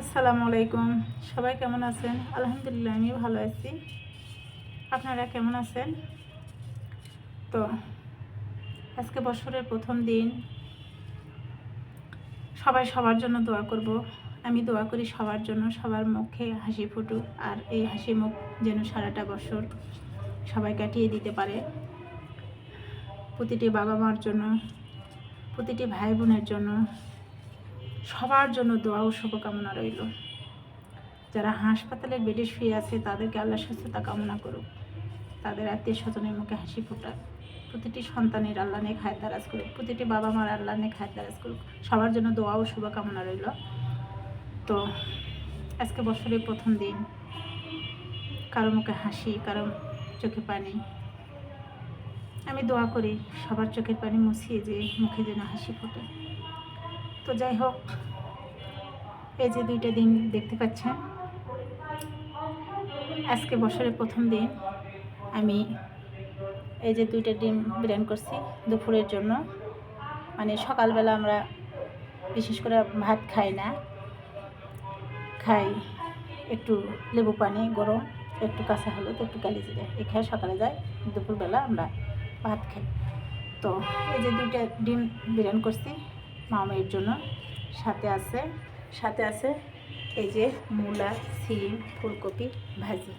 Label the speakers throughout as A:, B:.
A: আসসালামু আলাইকুম। সবাই কেমন আছেন? আলহামদুলিল্লাহ আমি ভালো আছি। আপনারা কেমন আছেন? তো, আজকে বছরের প্রথম দিন। সবাই সবার জন্য দোয়া করব। আমি দোয়া করি সবার জন্য, সবার মুখে হাসি ফুটুক, আর এই হাসি মুখ যেন সারাটা বছর সবাই কাটিয়ে দিতে পারে। প্রতিটি বাবা মার জন্য, প্রতিটি ভাই বোনের জন্য সবার জন্য দোয়া ও শুভকামনা রইল। যারা হাসপাতালের বেডে শুয়ে আছে, তাদেরকে আল্লাহ সুস্থতা কামনা করুক। তাদের আত্মীয় স্বজনের মুখে হাসি ফোটাক। প্রতিটি সন্তানের আল্লাহ নেক হায় তারাজ করুক। প্রতিটি বাবা মার আল্লাহ নেক হায় তারাজ করুক। সবার জন্য দোয়া ও শুভকামনা রইল। তো আজকে বছরের প্রথম দিন। কারও মুখে হাসি, কারও চোখে পানি। আমি দোয়া করি, সবার চোখের পানি মুছিয়ে যে মুখে যেন হাসি ফোটে। তো যাই হোক, এই যে দুইটা দিন দেখতে পাচ্ছেন। আজকে বছরের প্রথম দিন। আমি এই যে দুইটা ডিম বিরিয়ানি করছি দুপুরের জন্য। মানে সকালবেলা আমরা বিশেষ করে ভাত খাই না। খাই একটু লেবু পানি, গরম, একটু কাঁচা হলুদ, একটু কালি জিরে এ খাই সকালে যায় দুপুরবেলা আমরা ভাত খাই। তো এই যে দুইটা ডিম বিরিয়ানি করছি। মামের জন্য। সাথে আছে সাথে আছে এই যে মূলা, সিম, ফুলকপি, ভাজি।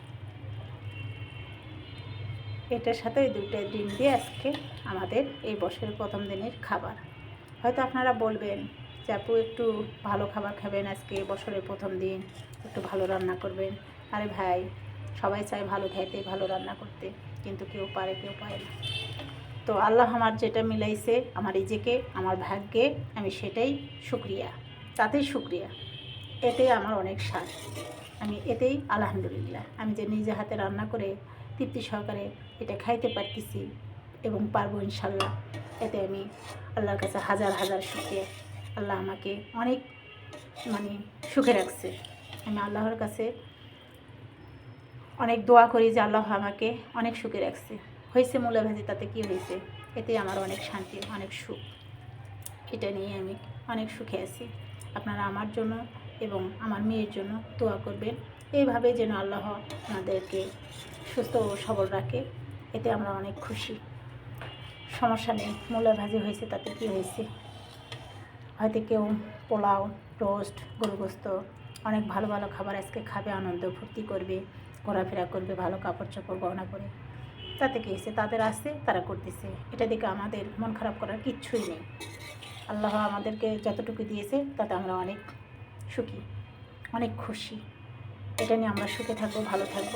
A: এটার সাথে ওই দুইটা ডিম দিয়ে আজকে আমাদের এই বছরের প্রথম দিনের খাবার। হয়তো আপনারা বলবেন যে আপু একটু ভালো খাবার খাবেন আজকে বছরের প্রথম দিন, একটু ভালো রান্না করবেন। আরে ভাই, সবাই চায় ভালো খাইতে, ভালো রান্না করতে, কিন্তু কেউ পারে কেউ পারে না। তো আল্লাহ আমার যেটা মিলাইছে, আমার নিজেকে আমার ভাগ্যে, আমি সেটাই শুক্রিয়া, তাতেই শুক্রিয়া। এতেই আমার অনেক স্বাদ। আমি এতেই আলহামদুলিল্লাহ। আমি যে নিজে হাতে রান্না করে তৃপ্তি সহকারে এটা খাইতে পারতেছি এবং পারব ইনশাল্লাহ। এতে আমি আল্লাহর কাছে হাজার হাজার শুক্রিয়া। আল্লাহ আমাকে অনেক মানে সুখে রাখছে। আমি আল্লাহর কাছে অনেক দোয়া করি যে আল্লাহ আমাকে অনেক সুখে রাখছে। হয়েছে মূলা ভাজি তাতে কী হয়েছে? এতে আমার অনেক শান্তি, অনেক সুখ। এটা নিয়ে আমি অনেক সুখে আছি। আপনারা আমার জন্য এবং আমার মেয়ের জন্য দোয়া করবেন। এইভাবে যেন আল্লাহ আমাদেরকে সুস্থ ও সবল রাখে, এতে আমরা অনেক খুশি। সমস্যা নেই মূলা ভাজি হয়েছে, তাতে কী হয়েছে? হয়তো কেউ পোলাও, রোস্ট গরুগোস্ত অনেক ভালো ভালো খাবার আজকে খাবে, আনন্দ ফুর্তি করবে, ঘোরাফেরা করবে, ভালো কাপড় চোপড় গহনা করে তাতে কী হয়েছে তাদের আসছে তারা করতেছে। এটা দেখে আমাদের মন খারাপ করার কিচ্ছুই নেই। আল্লাহ আমাদেরকে যতটুকু দিয়েছে, তাতে আমরা অনেক সুখী, অনেক খুশি। এটা নিয়ে আমরা সুখে থাকব, ভালো থাকব।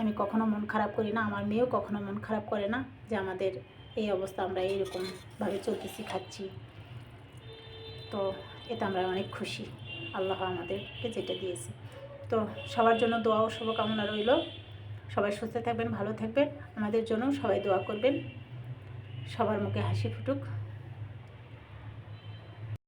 A: আমি কখনো মন খারাপ করি না, আমার মেয়েও কখনো মন খারাপ করে না যে আমাদের এই অবস্থা আমরা এইরকমভাবে চলতেছি, খাচ্ছি। তো এতে আমরা অনেক খুশি। আল্লাহ আমাদেরকে যেটা দিয়েছে। তো সবার জন্য দোয়া ও শুভকামনা রইল। সবাই সুস্থ থাকবেন ভালো থাকবেন। আমাদের জন্য সবাই দোয়া করবেন। সবার মুখে হাসি ফুটুক।